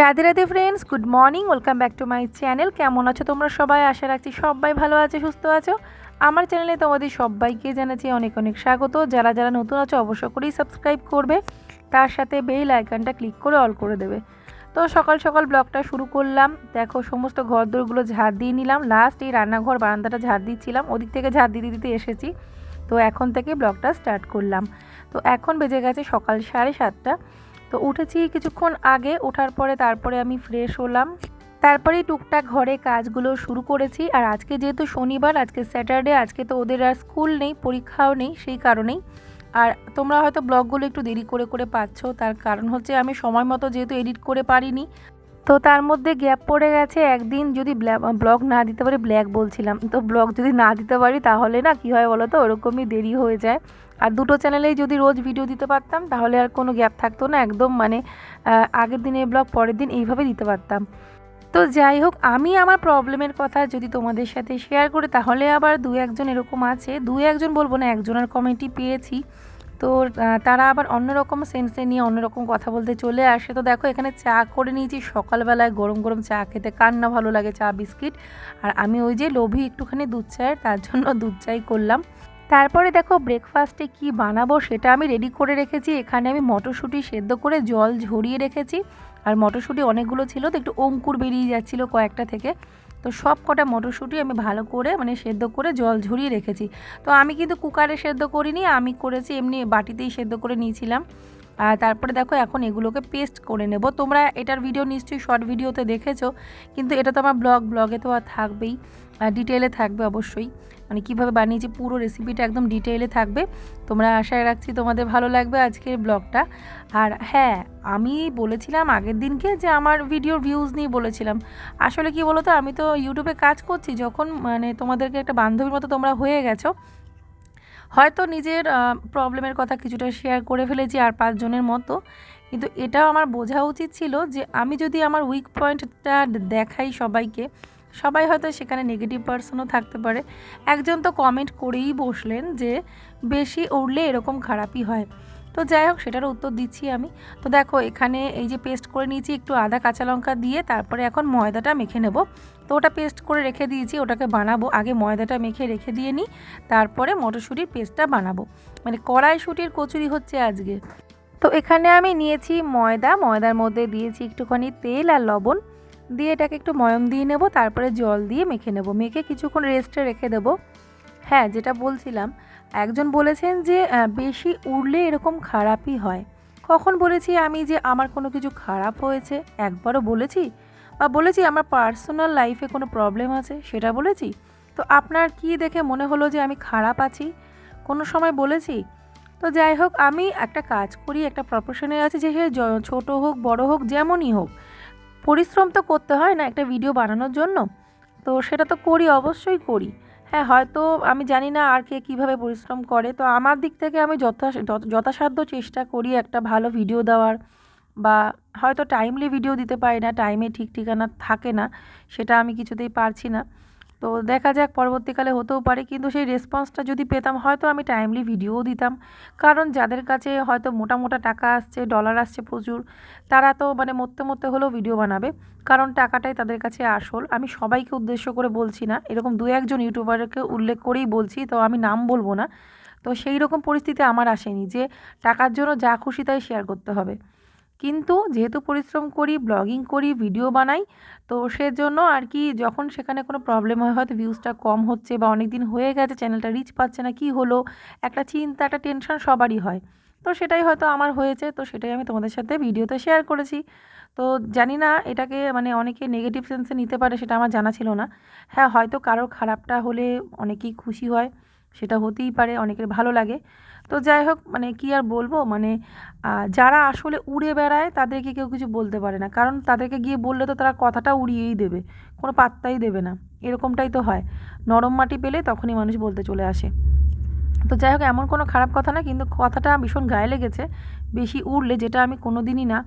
Radhe Radhe friends good morning welcome back to my channel কেমন আছো তোমরা সবাই? আশা রাখছি সবাই ভালো আছে, সুস্থ আছো। আমার চ্যানেলে তোমাদের সবাইকে জানাচ্ছি অনেক অনেক স্বাগত। যারা যারা নতুন আছো অবশ্য করেই সাবস্ক্রাইব করবে। তার সাথে বেল আইকনটা ক্লিক করে অল করে দেবে। তো সকাল সকাল ব্লগটা শুরু করলাম। দেখো, সমস্ত ঘরদোরগুলো ঝাড় দিয়ে নিলাম। লাস্ট এই রান্নাঘর বারান্দাটা ঝাড় দিচ্ছিলাম। ওদিক থেকে ঝাড় দিতে দিতে এসেছি। তো এখন থেকে ব্লগটা স্টার্ট করলাম। তো এখন বেজে গেছে সকাল সাড়ে সাতটা। তো উঠেছি কিছুক্ষণ আগে ওঠার পরে তারপরে আমি ফ্রেশ হলাম। তারপরেই টুকটাক ঘরে কাজগুলো শুরু করেছি আর আজকে যেহেতু শনিবার, আজকে স্যাটারডে আজকে তো ওদের আর স্কুল নেই, পরীক্ষাও নেই সেই কারণেই। আর তোমরা হয়তো ব্লগগুলো একটু দেরি করে করে পাচ্ছ, তার কারণ হচ্ছে আমি সময় মতো যেহেতু এডিট করে পারিনি তো তার মধ্যে গ্যাপ পড়ে গেছে। একদিন যদি ব্লগ না দিতে পারি ব্ল্যাক বলছিলাম। তো ব্লগ যদি না দিতে পারি, তাহলে না কী হয় বলো তো ওরকমই দেরি হয়ে যায়। আর দুটো চ্যানেলেই যদি রোজ ভিডিও দিতে পারতাম, তাহলে আর কোনো গ্যাপ থাকতো না। একদম মানে আগের দিনের ব্লগ পরের দিন এইভাবে দিতে পারতাম। তো যাই হোক, আমি আমার প্রবলেমের কথা যদি তোমাদের সাথে শেয়ার করি, তাহলে আবার দু একজন এরকম আছে। দু একজন বলব না, একজনের কমেন্টই পেয়েছি। তো তারা আবার অন্যরকম সেন্সে নিয়ে অন্যরকম কথা বলতে চলে আসে। তো দেখো, এখানে চা করে নিয়েছি সকালবেলায় গরম গরম চা খেতে। কার না ভালো লাগে চা, বিস্কিট? আর আমি ওই যে লোভি একটুখানি দুধ চায়ের, তার জন্য দুধ চাই করলাম। তারপরে দেখো ব্রেকফাস্টে কি বানাবো সেটা আমি রেডি করে রেখেছি। এখানে আমি মটরশুঁটি সেদ্ধ করে জল ঝরিয়ে রেখেছি। আর মটরশুঁটি অনেকগুলো ছিল, তো একটু অঙ্কুর বেরিয়ে যাচ্ছিল কয়েকটা থেকে। তো সব কটা মটরশুঁটি আমি ভালো করে মানে সেদ্ধ করে জল ঝরিয়ে রেখেছি। তো আমি কিন্তু কুকারে সেদ্ধ করিনি, আমি করেছি এমনি বাটিতেই সেদ্ধ করে নিয়েছিলাম। আর তারপরে দেখো এখন এগুলোকে পেস্ট করে নেব। তোমরা এটার ভিডিও নিশ্চয়ই শর্ট ভিডিওতে দেখেছ, কিন্তু এটা তো আমার ব্লগ, ব্লগে তো আর থাকবেই। ডিটেলে থাকবে অবশ্যই। মানে কীভাবে বানিয়েছি পুরো রেসিপিটা একদম ডিটেইলে থাকবে, তোমরা আশায় রাখছি তোমাদের ভালো লাগবে আজকের ব্লগটা আর হ্যাঁ আমি বলেছিলাম আগের দিনকে যে আমার ভিডিওর ভিউজ নিয়ে বলেছিলাম। আসলে কি বলো তো আমি তো ইউটিউবে কাজ করছি, যখন মানে তোমাদেরকে একটা বান্ধবীর মতো তোমরা হয়ে গেছো, হয়তো নিজের প্রবলেমের কথা কিছুটা শেয়ার করে ফেলেছি আর পাঁচজনের মতো। কিন্তু এটাও আমার বোঝা উচিত ছিল যে আমি যদি আমার উইক পয়েন্টটা দেখাই সবাইকে সবাই হয়তো সেখানে নেগেটিভ পার্সনও থাকতে পারে। একজন তো কমেন্ট করেই বসলেন যে, বেশি উড়লে এরকম খারাপই হয়। তো যাই হোক, সেটার উত্তর দিচ্ছি আমি। তো দেখো, এখানে এই যে পেস্ট করে নিয়েছি, একটু আদা, কাঁচা লঙ্কা দিয়ে তারপরে এখন ময়দাটা মেখে নেব। তো ওটা পেস্ট করে রেখে দিয়েছি, ওটাকে বানাবো। আগে ময়দাটা মেখে রেখে দিয়ে নিই, তারপরে মটরশুঁটির পেস্টটা বানাবো। মানে কড়াইশুঁটির কচুরি হচ্ছে আজকে। তো এখানে আমি নিয়েছি ময়দা। ময়দার মধ্যে দিয়েছি একটুখানি তেল আর লবণ। দিয়ে এটাকে একটু ময়ম দিয়ে নেব, তারপরে জল দিয়ে মেখে নেব। মেখে কিছুক্ষণ রেস্টে রেখে দেবো। হ্যাঁ যেটা বলছিলাম, একজন বলেছেন যে বেশি উড়লে এরকম খারাপই হয়। কখন বলেছি আমি যে, আমার কোনো কিছু খারাপ হয়েছে একবারও বলেছি? বা বলেছি, আমার পার্সোনাল লাইফে কোনো প্রবলেম আছে সেটা বলেছি? তো আপনার কি দেখে মনে হলো যে, আমি খারাপ আছি? কোনো সময় বলেছি? তো যাই হোক, আমি একটা কাজ করি, একটা প্রফেশনে আছি যে ছোটো হোক, বড় হোক, যেমনই হোক। পরিশ্রম তো করতে হয় না একটা ভিডিও বানানোর জন্য। তো সেটা তো করি, অবশ্যই করি। হ্যাঁ হয়তো আমি জানি না আর কে কীভাবে পরিশ্রম করে। তো আমার দিক থেকে আমি যথা যথাসাধ্য চেষ্টা করি একটা ভালো ভিডিও দেওয়ার বা হয়তো টাইমলি ভিডিও দিতে পারি না টাইমে ঠিক ঠিকানা থাকে না, সেটা আমি কিছুতেই পারছি না। তো দেখা যাক পরবর্তীকালে হতেও পারে, কিন্তু সেই রেসপন্সটা যদি পেতাম, হয়তো আমি টাইমলি ভিডিওও দিতাম। কারণ যাদের কাছে হয়তো মোটা মোটা টাকা আসছে ডলার আসছে প্রচুর, তারা তো মানে মরতে মরতে হলেও ভিডিও বানাবে। কারণ টাকাটাই তাদের কাছে আসল। আমি সবাইকে উদ্দেশ্য করে বলছি না, এরকম দু একজন ইউটিউবারকে উল্লেখ করেই বলছি, তো আমি নাম বলব না। তো সেই রকম পরিস্থিতি আমার আসেনি যে টাকার জন্য যা খুশি তাই শেয়ার করতে হবে। কিন্তু যেহেতু পরিশ্রম করি, ব্লগিং করি, ভিডিও বানাই, তো সেজন্য আর কি যখন সেখানে কোনো প্রবলেম হয়, হয়তো ভিউজটা কম হচ্ছে বা অনেক দিন হয়ে গেছে চ্যানেলটা রিচ পাচ্ছে না, কি হলো, একটা চিন্তা, একটা টেনশন সবারই হয়। তো সেটাই হয়তো আমার হয়েছে, তো সেটাই আমি তোমাদের সাথে ভিডিওতে শেয়ার করেছি। তো জানি না এটাকে মানে অনেকে নেগেটিভ সেন্সে নিতে পারে, সেটা আমার জানা ছিল না। হ্যাঁ হয়তো কারও খারাপটা হলে অনেকেই খুশি হয়। সেটা হতেই পারে, অনেকের ভালো লাগে। তো যাই হোক মানে কি আর বলব? মানে যারা আসলে উড়ে বেড়ায়, তাদেরকে কেউ কিছু বলতে পারে না। কারণ তাদেরকে গিয়ে বললে তো তারা কথাটা উড়িয়েই দেবে, কোনো পাত্তাই দেবে না। এরকমটাই তো হয়। নরম মাটি পেলে তখনই মানুষ বলতে চলে আসে। তো যাই হোক, এমন কোনো খারাপ কথা না, কিন্তু কথাটা ভীষণ গায়ে লেগেছে। বেশি উড়লে, যেটা আমি কোনো দিনই না,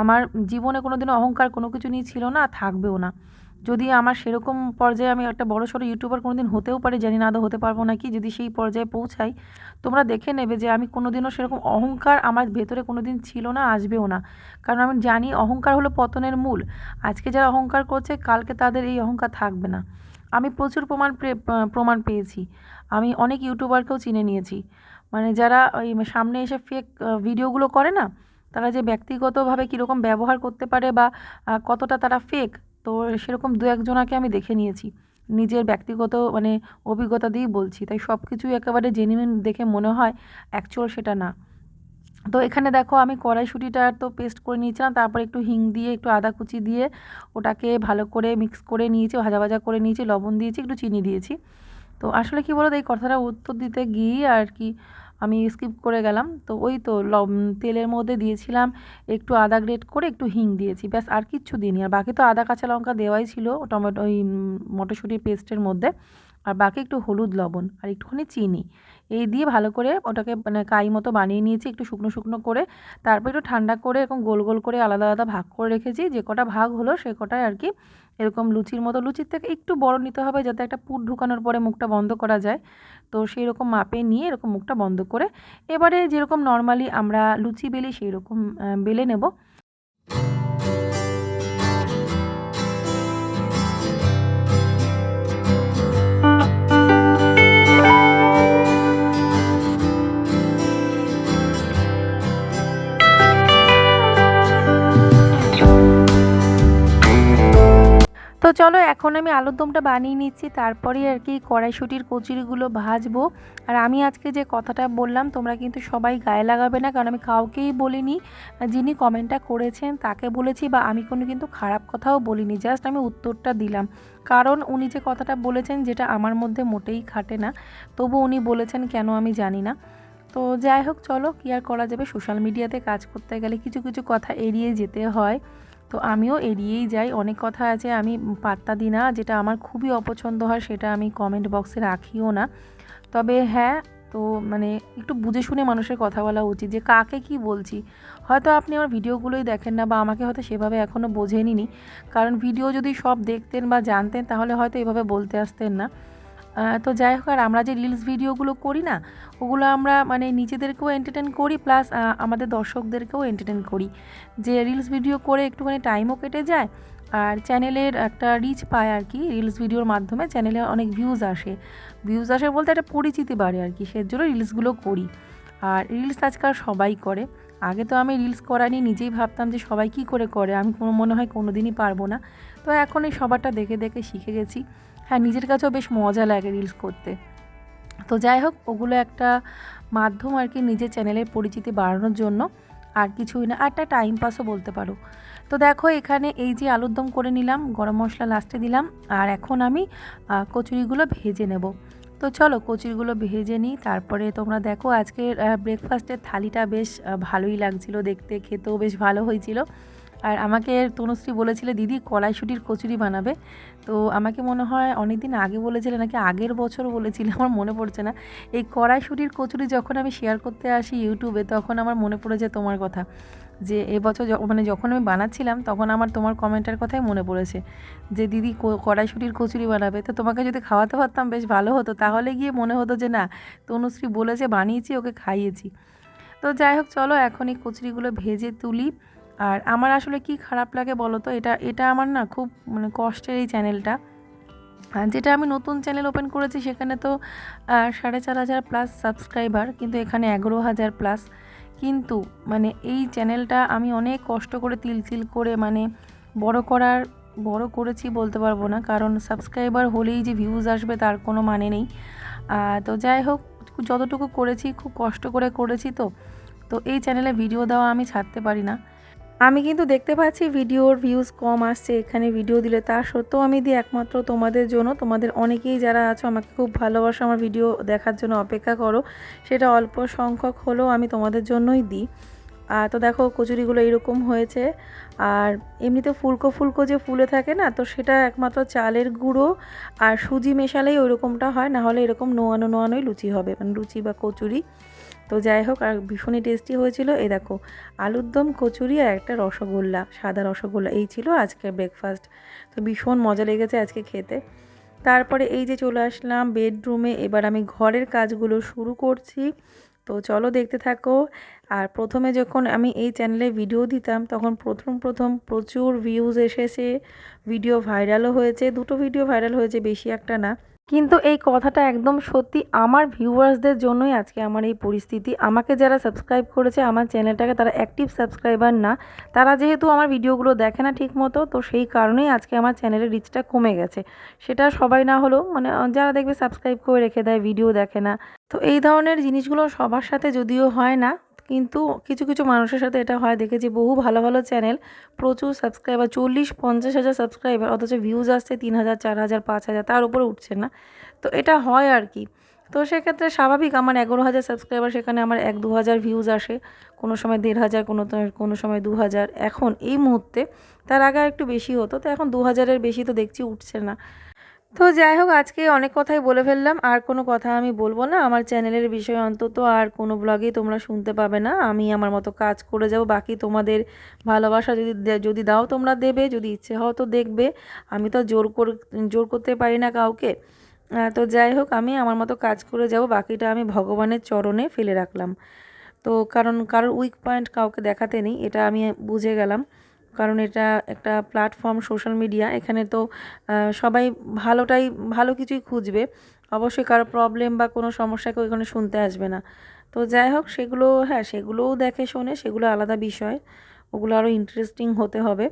আমার জীবনে কোনো দিনও অহংকার কোনো কিছু নিয়ে ছিল না, থাকবেও না। যদি আমার সেরকম পর্যায়ে আমি একটা বড় সড়ো ইউটিউবার কোনো দিন হতেও পারি, জানি না আদৌ হতে পারব নাকি, যদি সেই পর্যায়ে পৌঁছাই, তোমরা দেখে নেবে যে আমি কোনো দিনও সেরকম অহংকার আমার ভেতরে কোনো দিন ছিল না, আসবেও না। কারণ আমি জানি অহংকার হলো পতনের মূল। আজকে যারা অহংকার করছে, কালকে তাদের এই অহংকার থাকবে না। আমি প্রচুর প্রমাণ প্রমাণ পেয়েছি। আমি অনেক ইউটিউবারকেও চিনে নিয়েছি। মানে যারা ওই সামনে এসে ফেক ভিডিওগুলো করে না, তারা যে ব্যক্তিগতভাবে কীরকম ব্যবহার করতে পারে বা কতটা তারা ফেক তো সেরকম দু একজনাকে আমি দেখে নিয়েছি। নিজের ব্যক্তিগত মানে অভিজ্ঞতা দিয়েই বলছি। তাই সব কিছুই একেবারে জেনুইন দেখে মনে হয় অ্যাকচুয়াল সেটা না। তো এখানে দেখো, আমি কড়াইশুঁটিটা তো পেস্ট করে নিয়েছিলাম, তারপর একটু হিং দিয়ে, একটু আদা কুচি দিয়ে ওটাকে ভালো করে মিক্স করে নিয়েছি, ভাজা ভাজা করে নিয়েছি, লবণ দিয়েছি, একটু চিনি দিয়েছি। তো আসলে কী বলো এই কথাটা উত্তর দিতে গিয়ে আর কি আমি স্কিপ করে গেলাম। তো ওই তো তেলের মধ্যে দিয়েছিলাম একটু আদা গ্রেট করে একটু হিং দিয়েছি। ব্যাস, আর কিচ্ছু দিইনি। আর বাকি তো আদা, কাঁচা লঙ্কা দেওয়াই ছিল টমেটো, ওই মটরশুঁটির পেস্টের মধ্যে। আর বাকি একটু হলুদ লবণ আর একটুখানি চিনি। এই দিয়ে ভালো করে ওটাকে মানে কাই মতো বানিয়ে নিয়েছি একটু শুকনো শুকনো করে। তারপর একটু ঠান্ডা করে এরকম গোল গোল করে আলাদা আলাদা ভাগ করে রেখেছি। যে কটা ভাগ হলো সে কটায় আর কি এরকম লুচির মতো, লুচির থেকে একটু বড় নিতে হবে যাতে একটা পুট ঢুকানোর পরে মুখটা বন্ধ করা যায়। তো সেই রকম মাপে নিয়ে এরকম মুখটা বন্ধ করে, এবারে যেরকম নর্মালি আমরা লুচি বেলি সেই রকম বেলে নেব। তো চলো, এখন আমি আলুর দমটা বানিয়ে নিচ্ছি তারপরে আর কি কড়াইশুটির কচুরিগুলো ভাজবো। আর আমি আজকে যে কথাটা বললাম, তোমরা কিন্তু সবাই গায়ে লাগাবে না, কারণ আমি কাউকেই বলিনি, যিনি কমেন্টটা করেছেন তাকে বলেছি বা আমি কোনো কিন্তু খারাপ কথাও বলিনি, জাস্ট আমি উত্তরটা দিলাম। কারণ উনি যে কথাটা বলেছেন, যেটা আমার মধ্যে মোটেই খাটে না, তবু উনি বলেছেন কেন আমি জানি না। তো যাই হোক, চলো, কী আর করা যাবে? সোশ্যাল মিডিয়াতে কাজ করতে গেলে কিছু কিছু কথা এড়িয়ে যেতে হয়। তো আমিও এড়িয়েই যাই। অনেক কথা আছে, আমি পাত্তা দিই না। যেটা আমার খুবই অপছন্দ হয়, সেটা আমি কমেন্ট বক্সে রাখিও না। তবে হ্যাঁ তো মানে একটু বুঝে শুনে মানুষের কথা বলা উচিত যে কাকে কি বলছি। হয়তো আপনি আমার ভিডিওগুলোই দেখেন না বা আমাকে হয়তো সেভাবে এখনও বোঝেনি কারণ ভিডিও যদি সব দেখতেন বা জানতেন, তাহলে হয়তো এভাবে বলতে আসতেন না। তো যাই হোক, আর আমরা যে রিলস ভিডিওগুলো করি না, ওগুলো আমরা মানে নিজেদেরকেও এন্টারটেন করি প্লাস আমাদের দর্শকদেরকেও এন্টারটেন করি। যে রিলস ভিডিও করে একটুখানি টাইমও কেটে যায়, আর চ্যানেলের একটা রিচ পায় আর কি রিলস ভিডিওর মাধ্যমে চ্যানেলে অনেক ভিউজ আসে। ভিউজ আসে বলতে একটা পরিচিতি বাড়ে আর কি সেজন্য রিলসগুলো করি। আর রিলস আজকাল সবাই করে। আগে তো আমি রিলস করা নিয়ে নিজেই ভাবতাম যে সবাই কী করে করে, আমি কোনো, মনে হয় কোনো দিনই পারব না। তো এখন এই সবারটা দেখে দেখে শিখে গেছি। হ্যাঁ নিজের কাছেও বেশ মজা লাগে রিলস করতে। তো যাই হোক, ওগুলো একটা মাধ্যম আর কি নিজের চ্যানেলের পরিচিতি বাড়ানোর জন্য। আর কিছুই না একটা টাইম পাসও বলতে পারো। তো দেখো, এখানে এই যে আলুর দম করে নিলাম, গরম মশলা লাস্টে দিলাম, আর এখন আমি কচুরিগুলো ভেজে নেব। তো চলো, কচুরিগুলো ভেজে নিই, তারপরে তোমরা দেখো আজকের ব্রেকফাস্টের থালিটা বেশ ভালোই লাগছিল দেখতে, খেতেও বেশ ভালো হয়েছিল। আর আমাকে তনুশ্রী বলেছিলে, দিদি কড়াইশুটির কচুরি বানাবে। তো আমাকে মনে হয় অনেক দিন আগে বলেছিলে, নাকি আগের বছর বলেছিলে, আমার মনে পড়ছে না। এই কড়াইশুটির কচুরি যখন আমি শেয়ার করতে আসি ইউটিউবে, তখন আমার মনে পড়েছে তোমার কথা। যে এবছর মানে যখন আমি বানাচ্ছিলাম, তখন আমার তোমার কমেন্টের কথাই মনে পড়েছে। যে দিদি কড়াইশুটির কচুরি বানাবে। তো তোমাকে যদি খাওয়াতে পারতাম, বেশ ভালো হতো। তাহলে গিয়ে মনে হতো যে, না, তনুশ্রী বলেছে, বানিয়েছি, ওকে খাইয়েছি। তো যাই হোক, চলো এখন এই কচুরিগুলো ভেজে তুলি। আর আমার আসলে কি খারাপ লাগে বলো তো এটা এটা আমার না খুব মানে কষ্টের এই চ্যানেলটা। যেটা আমি নতুন চ্যানেল ওপেন করেছি সেখানে তো সাড়ে চার হাজার প্লাস সাবস্ক্রাইবার কিন্তু এখানে এগারো হাজার প্লাস কিন্তু মানে এই চ্যানেলটা আমি অনেক কষ্ট করে তিল তিল করে মানে বড় করার, বড় করেছি বলতে পারব না। কারণ সাবস্ক্রাইবার হলেই যে ভিউজ আসবে তার কোনো মানে নেই। তো যাই হোক, যতটুকু করেছি, খুব কষ্ট করে করেছি তো। তো এই চ্যানেলে ভিডিও দেওয়া আমি ছাড়তে পারি না। আমি কিন্তু দেখতে পাচ্ছি ভিডিওর ভিউজ কম আসছে, এখানে ভিডিও দিলে। তা সত্ত্বেও আমি দিই একমাত্র তোমাদের জন্য, তোমাদের অনেকেই যারা আছো, আমাকে খুব ভালোবাসো, আমার ভিডিও দেখার জন্য অপেক্ষা করো। সেটা অল্প সংখ্যক হলেও আমি তোমাদের জন্যই দিই। আর তো দেখো, কচুরিগুলো এরকম হয়েছে। আর এমনিতে ফুলকো ফুলকো যে ফুলে থাকে না, তো সেটা একমাত্র চালের গুঁড়ো আর সুজি মেশালেই ওই রকমটা হয় না হলে এরকম নোয়ানো, নোয়ানোই লুচি হবে মানে লুচি বা কচুরি। তো যাই হোক, আর ভীষণই টেস্টি হয়েছিল। এই দেখো, আলুর দম, কচুরি আর একটা রসগোল্লা, সাদা রসগোল্লা, এই ছিল আজকের ব্রেকফাস্ট তো ভীষণ মজা লেগেছে আজকে খেতে। তারপরে এই যে চলে আসলাম বেডরুমে এবার আমি ঘরের কাজগুলো শুরু করছি। তো চলো দেখতে থাকো। আর প্রথমে যখন আমি এই চ্যানেলে ভিডিও দিতাম, তখন প্রথম প্রথম প্রচুর ভিউজ এসেছে। ভিডিও ভাইরালও হয়েছে। দুটো ভিডিও ভাইরাল হয়েছে, বেশি একটা না। কিন্তু এই কথাটা একদম সত্যি আমার ভিউয়ার্সদের জন্যই আজকে আমার এই পরিস্থিতি। আমাকে যারা সাবস্ক্রাইব করেছে আমার চ্যানেলটাকে তারা অ্যাক্টিভ সাবস্ক্রাইবার না। তারা যেহেতু আমার ভিডিওগুলো দেখে না ঠিক মতো তো সেই কারণেই আজকে আমার চ্যানেলের রিচটা কমে গেছে। সেটা সবাই না হলেও মানে যারা দেখবে সাবস্ক্রাইব করে রেখে দেয় ভিডিও দেখে না। তো এই ধরনের জিনিসগুলো সবার সাথে যদিও হয় না কিন্তু কিছু কিছু মানুষের সাথে এটা হয়, দেখেছি বহু ভালো ভালো চ্যানেল প্রচুর সাবস্ক্রাইবার চল্লিশ পঞ্চাশ হাজার সাবস্ক্রাইবার অথচ ভিউজ আসছে তিন হাজার, চার হাজার, পাঁচ হাজার, তার উপরে উঠছে না। তো এটা হয় আর কি। তো সেক্ষেত্রে স্বাভাবিক আমার এগারো হাজার সাবস্ক্রাইবার সেখানে আমার এক দু হাজার ভিউজ আসে। কোনো সময় দেড় হাজার, কোনো কোনো সময় দু হাজার। এখন এই মুহূর্তে তার আগে একটু বেশি হতো, তো এখন দু হাজারের বেশি তো দেখছি উঠছে না। তো যাই হোক, আজকে অনেক কথাই বলে ফেললাম। আর কোনো কথা আমি বলব না। আমার চ্যানেলের বিষয়ে অন্তত আর কোনো ব্লগেই তোমরা শুনতে পাবে না। আমি আমার মতো কাজ করে যাব। বাকি তোমাদের ভালোবাসা যদি যদি দাও তোমরা দেবে। যদি ইচ্ছে হও তো দেখবে। আমি তো জোর করে, জোর করতে পারি না কাউকে। তো যাই হোক, আমি আমার মতো কাজ করে যাব। বাকিটা আমি ভগবানের চরণে ফেলে রাখলাম। তো কারণ, কারোর উইক পয়েন্ট কাউকে দেখাতে নেই। এটা আমি বুঝে গেলাম। কারণ এটা একটা প্ল্যাটফর্ম সোশ্যাল মিডিয়া এখানে তো সবাই ভালোটাই, ভালো কিছুই খুঁজবে। অবশ্যই কারও প্রবলেম বা কোনো সমস্যাকেও এখানে শুনতে আসবে না। তো যাই হোক, সেগুলো হ্যাঁ সেগুলোও দেখে শোনে, সেগুলো আলাদা বিষয়। ওগুলো আরও ইন্টারেস্টিং হতে হবে।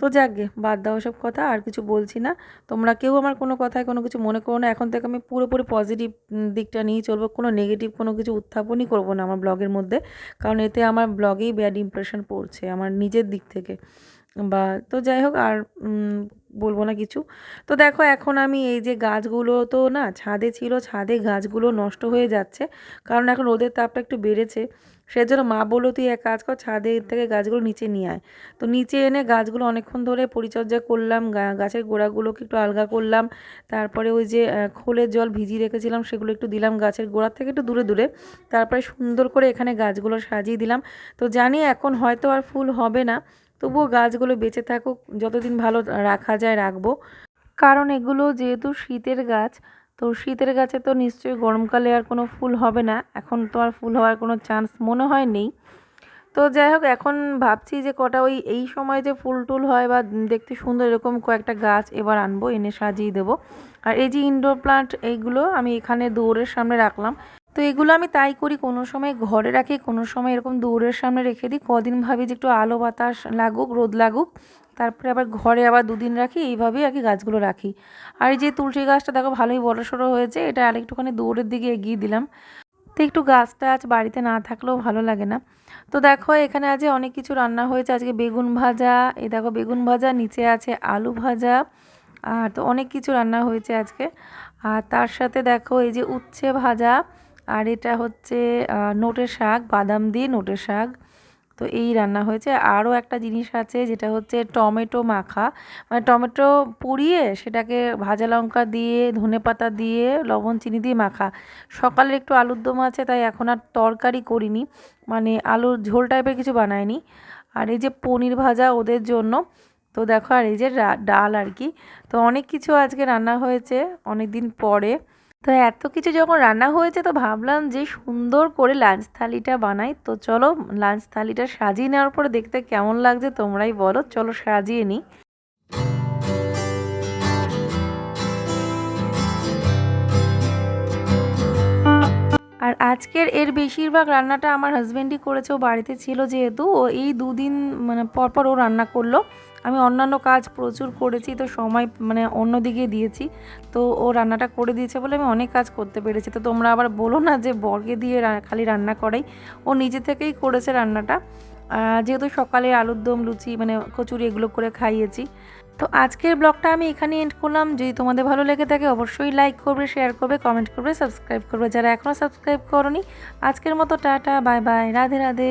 তো যাকগে, বাদ দাও সব কথা, আর কিছু বলছি না। তোমরা কেউ আমার কোনো কথায় কোনো কিছু মনে করো না। এখন থেকে আমি পুরোপুরি পজিটিভ দিকটা নিয়েই চলবো। কোনো নেগেটিভ কোনো কিছু উত্থাপনই করব না আমার ব্লগের মধ্যে। কারণ এতে আমার ব্লগেই ব্যাড ইমপ্রেশন পড়ছে, আমার নিজের দিক থেকে। বা, তো যাই হোক, আর বলব না কিছু। তো দেখো, এখন আমি এই যে গাছগুলো তো না, ছাদে ছিল, ছাদে গাছগুলো নষ্ট হয়ে যাচ্ছে। কারণ এখন রোদের তাপটা একটু বেড়েছে। সেজন্য মা বলল তুই এক কাজ কর, ছাদে থেকে গাছগুলো নিচে নিয়ে আয়। তো নিচে এনে গাছগুলো অনেকক্ষণ ধরে পরিচর্যা করলাম গাছের গোড়াগুলোকে একটু আলগা করলাম, তারপরে ওই যে খোলের জল ভিজিয়ে রেখেছিলাম, সেগুলো একটু দিলাম গাছের গোড়ার থেকে একটু দূরে দূরে। তারপরে সুন্দর করে এখানে গাছগুলো সাজিয়ে দিলাম। তো জানি এখন হয়তো আর ফুল হবে না, তবুও গাছগুলো বেঁচে থাকুক, যতদিন ভালো রাখা যায় রাখব। কারণ এগুলো যেহেতু শীতের গাছ তো শীতের গাছে তো নিশ্চয়ই গরমকালে আর কোনো ফুল হবে না। এখন তো আর ফুল হওয়ার কোনো চান্স মনে হয় নেই তো যাই হোক, এখন ভাবছি যে কটা ওই, এই সময় যে ফুল টুল হয় বা দেখতে সুন্দর এরকম কয়েকটা গাছ এবার আনব, এনে সাজিয়ে দেবো। আর এই যে ইনডোর প্লান্ট এইগুলো আমি এখানে দৌড়ের সামনে রাখলাম। তো এগুলো আমি তাই করি, কোনো সময় ঘরে রাখি, কোনো সময় এরকম দৌড়ের সামনে রেখে দিই। কদিন ভাবি যে একটু আলো বাতাস লাগুক, রোদ লাগুক, তারপরে আবার ঘরে আবার দুদিন রাখি, এইভাবেই আর কি গাছগুলো রাখি। আর এই যে তুলসী গাছটা দেখো ভালোই বড় সড়ো হয়েছে, এটা আরেকটুখানি দৌড়ের দিকে এগিয়ে দিলাম। তো একটু গাছ টাছ বাড়িতে না থাকলেও ভালো লাগে না। তো দেখো এখানে আজ অনেক কিছু রান্না হয়েছে, আজকে বেগুন ভাজা, এই দেখো বেগুন ভাজা, নিচে আছে আলু ভাজা, আর তো অনেক কিছু রান্না হয়েছে আজকে। আর তার সাথে দেখো এই যে উচ্ছে ভাজা আর এটা হচ্ছে নোটের শাক, বাদাম দিয়ে নোটের শাক। তো এই রান্না হয়েছে। আরও একটা জিনিস আছে, যেটা হচ্ছে টমেটো মাখা। মানে টমেটো পুড়িয়ে সেটাকে ভাজা লঙ্কা দিয়ে, ধনে পাতা দিয়ে, লবণ, চিনি দিয়ে মাখা। সকালের একটু আলুর দম আছে, তাই এখন আর তরকারি করিনি। মানে আলুর ঝোল টাইপের কিছু বানায়নি আর এই যে পনির ভাজা ওদের জন্য, তো দেখো আর এই যে ডাল আর কি। তো অনেক কিছু আজকে রান্না হয়েছে অনেক দিন পরে। তো এত কিছু যখন রান্না হয়েছে তো ভাবলাম যে সুন্দর করে লাঞ্চ থালিটা বানাই। তো চলো লাঞ্চ থালিটা সাজিয়ে নেওয়ার পরে দেখতে কেমন লাগছে তোমরাই বলো। চলো সাজিয়ে নিই। আর আজকের এর বেশিরভাগ রান্নাটা আমার হাজব্যান্ডই করেছে। ও বাড়িতে ছিল যেহেতু। ও এই দুদিন মানে পরপর ও রান্না করল। আমি অন্যান্য কাজ প্রচুর করেছি, তো সময় মানে অন্য দিকে দিয়েছি। তো ও রান্নাটা করে দিয়েছে বলে আমি অনেক কাজ করতে পেরেছি। তো তোমরা আবার বলো না যে বর্গে দিয়ে খালি রান্না করাই। ও নিজে থেকেই করেছে রান্নাটা। যেহেতু সকালে আলুর দম, লুচি মানে কচুরি এগুলো করে খাইয়েছি। তো আজকের ব্লগটা আমি এখানে এন্ড করলাম। যদি তোমাদের ভালো লেগে থাকে, অবশ্যই লাইক করবে শেয়ার করবে কমেন্ট করবে সাবস্ক্রাইব করবে। যারা এখনও সাবস্ক্রাইব করনি, আজকের মতো tata bye bye Radhe Radhe.